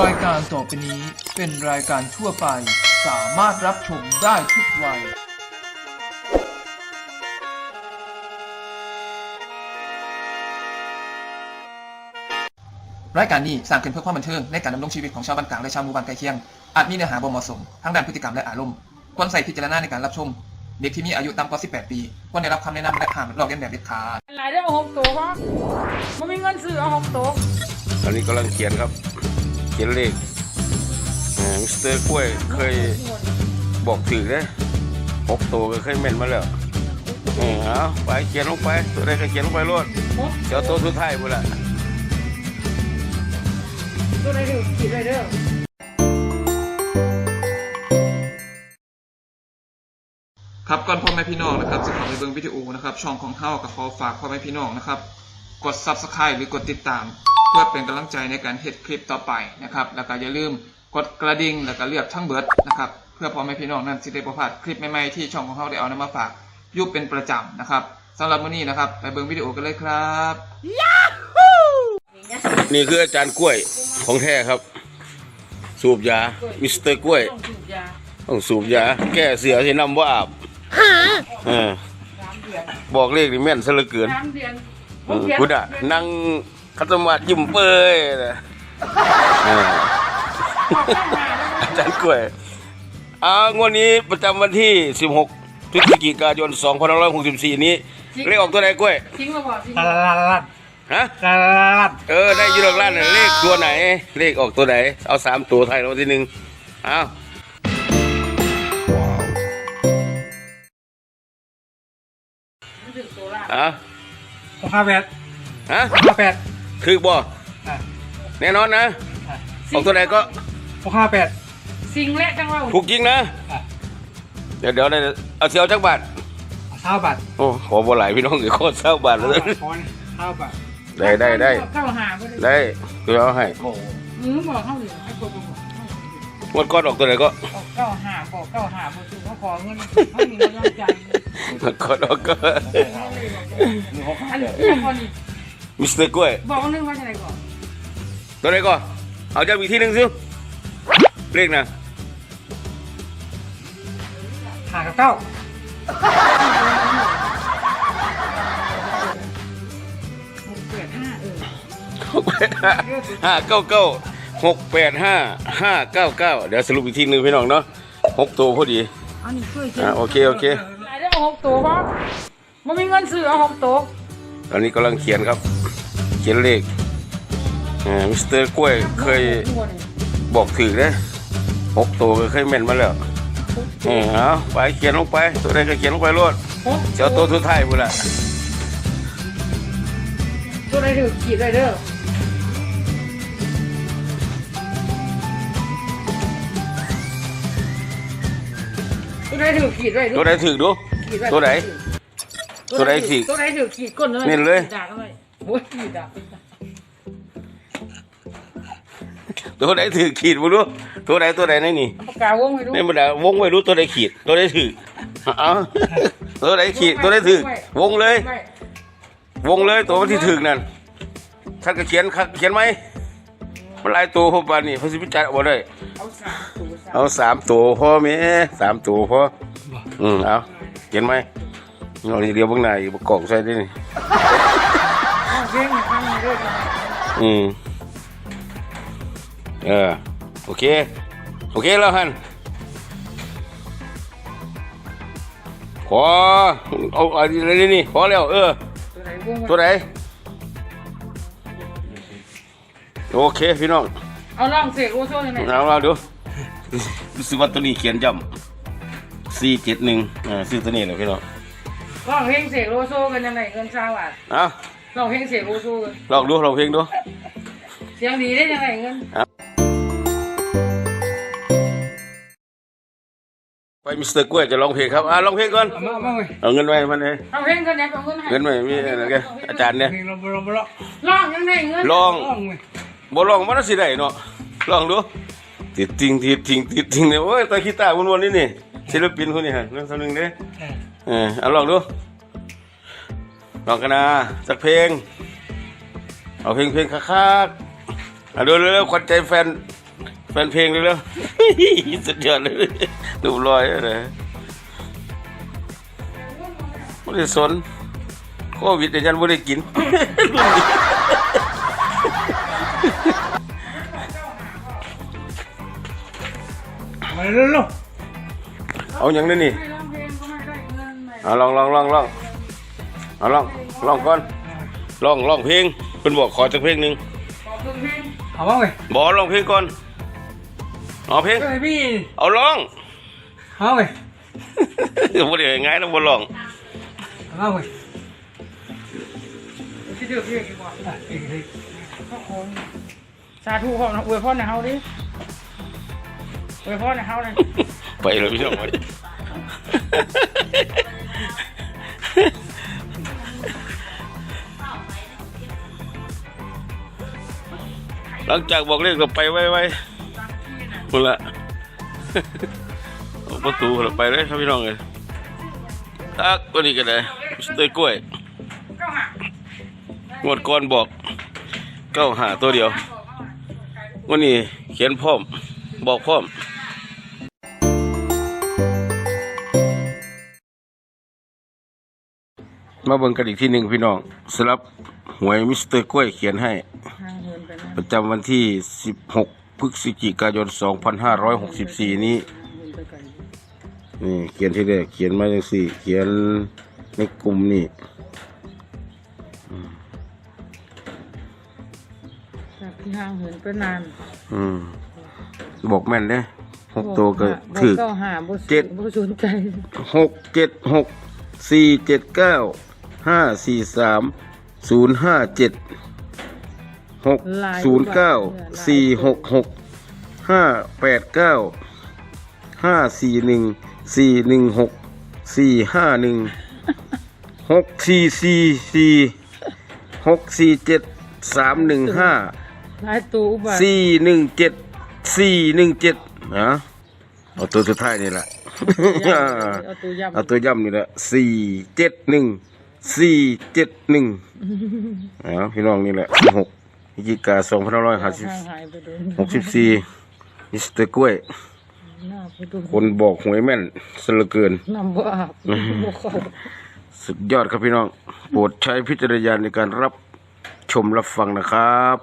รายการต่อไปนี้เป็นรายการทั่วไป สามารถรับชมได้ทุกวัย รายการนี้สร้างขึ้นเพื่อความบันเทิงในการดำรงชีวิตของชาวบ้านกลางและชาวหมู่บ้านใกล้เคียง อาจมีเนื้อหาบ่เหมาะสมทั้งด้านพฤติกรรมและอารมณ์ควรใส่พิจารณาในการรับชม เด็กที่มีอายุต่ำกว่า 18 ปีควรได้รับคำแนะนำและห้ามลอกเลียนแบบเด็ดขาด หลายได้เอาหกตัวป่ะมันมีเงินซื้อเอาหกตัว ตอนนี้กำลังเขียนครับ เขียนเลขเอ่อมิสเตอร์กล้วยเคยบอกถือเลยหกตัวก็เคยเม่นมาแล้วเออเอาไปเขียนลงไป ตัวใดก็เขียนลงไปรวดหกเจ้าตัวสุดท้ายบุละตัวไหนถือขีดไรเด้อครับก่อนพ่อแม่พี่น้องนะครับจะเข้าไปเบิ่งวิดีโอนะครับช่องของเฮากับขอฝากพ่อแม่พี่น้องนะครับ กด Subscribe หรือกดติดตามเพื่อเป็นกำลังใจในการเฮ็ดคลิปต่อไปนะครับแล้วก็อย่าลืมกดกระดิ่งแล้วก็เลือกทั้งเบิดนะครับเพื่อพ่อแม่พี่น้องนั้นสิได้บ่พลาดคลิปใหม่ๆที่ช่องของเฮาได้เอานำมาฝากอยุบเป็นประจำนะครับสำหรับมื้อนี้นะครับ ไปเบิ่งวิดีโอกันเลยครับนี่คืออาจารย์กล้วยของแท้ครับ สูบยามิสเตอร์กล้วยต้องสูบยาต้องสูบยาแก้เสือที่น้ำว่าอาบเออสามเดือนบอกเลขนี่แม่นซะเหลือเกินสามเดือนเออคุณอะนั่ง คัตมาดยิ้มเป้ยนะเอออาจารย์กล้วยอ่างวดนี้ประจำวันที่ 16พฤศจิกายน2564 นี้เลขออกตัวไหนกล้วยทิ้งมาบอกทิ้งลาลาลาฮะลาลาลาเออได้อยูโรล้านน่ะเลขตัวไหน เลขออกตัวไหน เอาสามตัวไทยรางวัลที่หนึ่งเอาถึงตัวละเอาหกห้าแปดฮะหกห้าแปด คือบ่อะแน่นอนนะ ออกตัวไหนก็หกห้าแปด สิ่งและจังว่าถูกจริงนะ อะ เดี๋ยวเดี๋ยวเนี่ยเอาเสียวจักบาท เท้าบาทโอ้ขอบ่หลายพี่น้องเดี๋ยวโคตรเศร้าบาทเลยขอนี่เท้าบาทได้ได้ได้เข้าหาบ่ได้ได้เดี๋ยวเอาให้มือบอกเข้าหรือให้กดบอกงวดก้อนออกตัวไหนก็ออกเก้าหาบอกเก้าหาบ่ซื้อเขาขอเงินเขามีกำลังใจงวดก้อนออกก็ อันนี้คน มิสเตอร์กล้วย บอกนึงว่าจะไหนก่อนตัวไหนก็เอาจากอีกที่หนึ่งซิเลขนะหากับเก้าหกแปดห้าเออหกแปดห้าห้าเก้าเก้าหกแปดห้าห้าเก้าเก้าเดี๋ยวสรุปอีกทีหนึ่งพี่น้องเนาะหกตัวพอดีอันนี้ช่วยอ่าโอเคโอเคหลายได้เอาหกตัวป่ะมันมีเงินซื้อเอาหกตัวตอนนี้กำลังเขียนครับเขียนเลขอ่ามิสเตอร์กล้วยเคยบอกถือเลยหกตัวก็เคยเม่นมาแล้วเออเอาไปเขียนลงไป ตัวใดก็เขียนลงไปรวดหกเจ้าตัวสุดท้ายบุละตัวไหนถือขีดไรเด้อตัวไหนถือขีดไรเด้อตัวใดถือดูขีดว้ตัวไหนตัวไหนขีดตัวไหนถือขีดก้นเลยนี่เลยขีดด่ากันเลย โอ้ยขีดด่าตัวใดถือขีดบุรู้ตัวใดตัวใดในนี่ปากกาวงให้ดูในบรรดาวงไม่รู้ตัวใดขีด ตัวใดถือเอาตัวใดขีดตัวใดถือวงเลย ไม่วงเลยตัวมันที่ถึกนั่นท่านก็เขียนครับเขียนไหมมันหลายตัวพอปานนี่พระสิพิจารณ์บ่ได้ เอาสามตัวสามเอาสามตัวพอแม่สามตัวพออืมเอาเขียนไหมเราเดียวเบางหน้าอยู่บกล่องใส่ได้นี่เอาเพียง อย่างนี้ด้วยอืม เออ โอเค โอเคแล้วฮันขอเอาอะไรนี่นี่พอแล้ว เออตัวไหนวงตัวไหนโอเคพี่น้อง เอาล่องเสกโอโซ่ยังไงเอาเราดูรู้สึกว่าตัวนี้เขียนจำสี่เจ็ดหนึ่งอ่าซื้อตัวนี้เลยพี่น้องล่องเพลงเสกโอโซ่กันยังไงเงินชาวอะเอา ล่องเพลงเสกโอโซ่กันลองดูลองเพลงดู เสียงดีได้ยังไงเงินไปมิสเตอร์กล้วยจะร้องเพลงครับอ่าร้องเพลงก่อน เอามาเอามาเว้ยเอาเงินไว้มันเลยเอาเพลงกันเนี่ยเอาเงินให้เงินไว้มีอะไรกันอาจารย์เนี่ยเพลงลองลองลองล่องยังไงเงินลองลองเว้ยบ่ลองมันสิได้เนาะลองดูติดติงติดติงติดติงเนี่ยโอ้ยตากีตาร์วนๆนี่นี่ศิลปินคนนี้ฮะนั่นคนหนึงเด้เออเออเอาลองดู ลองกันนะสักเพลง เอาเพลงเพลงคักอะดูเร็วๆขวัญใจแฟน แฟนเพลงเร็วๆสุดยอดเลยดูรอยเลยไม่ได้สนโควิดแต่ยันไม่ได้กินมาเร็วเอาอย่างนี้นี่เอาลองลองลองลอง เอาลองลองก่อนลองลองเพลงเพิ่นบอกขอจากเพลงหนึ่งๆเอาบ้างเว้ยบอกลองเพลงก่อนเอาเพลงเฮ้ยพี่เอาลอง เอาเว้ยบ่ได้ง่ายนะบ่ลอง เอาบ้างเว้ยที่เดือดเรียกดีกว่าอะอีกทีก็คงสาธุของอวยพรในเฮาดิอวยพรในเฮาเลย ไปเลยพี่น้อง หลังจากบอกเลขก็ไปไว้ไว้พุ่นละเอาประตูเราไปเลยครับพี่น้องเลยตักตัวนี้ก็ได้สเตยกล้วยเก้าหางวดก่อนบอกเก้าหาตัวเดียววันนี้เขียนพร้อม บอกพร้อมมาเบิ่งกันอีกที่หนึ่งพี่น้องสำหรับหวยมิสเตอร์กล้วยเขียนให้ทางเงินไปนะประจำวันที่ 16 พฤศจิกายน 2564 นี้เงินไปไกลนี่เขียนที่แรกเขียนมาจังสี่ เขียนในกลุ่มนี่จากที่ห้างเหินไปนานอืมบอกแม่นเด้หกตัวก็ถือเก้าหาบ่เจ็ดบ่สนใจหกเจ็ดหกสี่เจ็ดเก้าห้าสี่สามศูนย์ห้าเจ็ด หกศูนย์เก้าสี่หกหกห้าแปดเก้าห้าสี่หนึ่งสี่หนึ่งหกสี่ห้าหนึ่งหกสี่สี่สี่หกสี่เจ็ดสามหนึ่งห้าหลายตัวอุบัติสี่หนึ่งเจ็ดสี่หนึ่งเจ็ดนะเอาตัวสุดท้ายนี่แหละเอาตัวย่ำเอาตัวย่ำนี่แหละสี่เจ็ดหนึ่งสี่เจ็ดหนึ่งอ๋อพี่น้องนี่แหละหก พฤศจิกาสองพันร้อยห้าสิบห่างหายไปโดนหกสิบสี่มิสเตอร์กล้วย หน้าไปโดนคนบอกหวยแม่นสเหลือเกิน น้ำบ่อาบบ่เข้าสุดยอดครับพี่น้อง โปรดใช้พิจารณญาณในการรับชมรับฟังนะครับ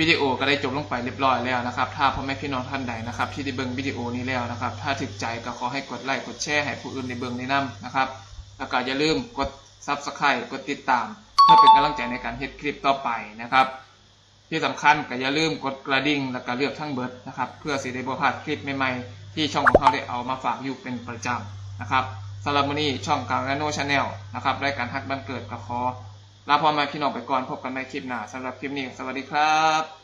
วิดีโอก็ได้จบลงไปเรียบร้อยแล้วนะครับ ถ้าพ่อแม่พี่น้องท่านใดนะครับ ที่ได้เบิ่งวิดีโอนี้แล้วนะครับ ถ้าถึกใจก็ขอให้กดไลค์กดแชร์ให้ผู้อื่นในเบิ่งในนํนะครับ แล้วก็อย่าลืมกด Subscribe กดติดตาม เพื่อเป็นกำลังใจในการเฮ็ดคลิปต่อไปนะครับ ที่สำคัญก็อย่าลืมกดกระดิ่งแล้วก็เลือกทั้งเบิดนะครับเพื่อสิได้บ่พลาดคลิปใหม่ๆที่ช่องของเราได้เอามาฝากอยู่เป็นประจำนะครับสำหรับมื้อนี้ช่องกลางและโนชาแนลนะครับรายการฮักบันเกิดก็ขอ ลาพ่อแม่พี่น้องไปก่อนพบกันในคลิปหน้าสำหรับคลิปนี้สวัสดีครับ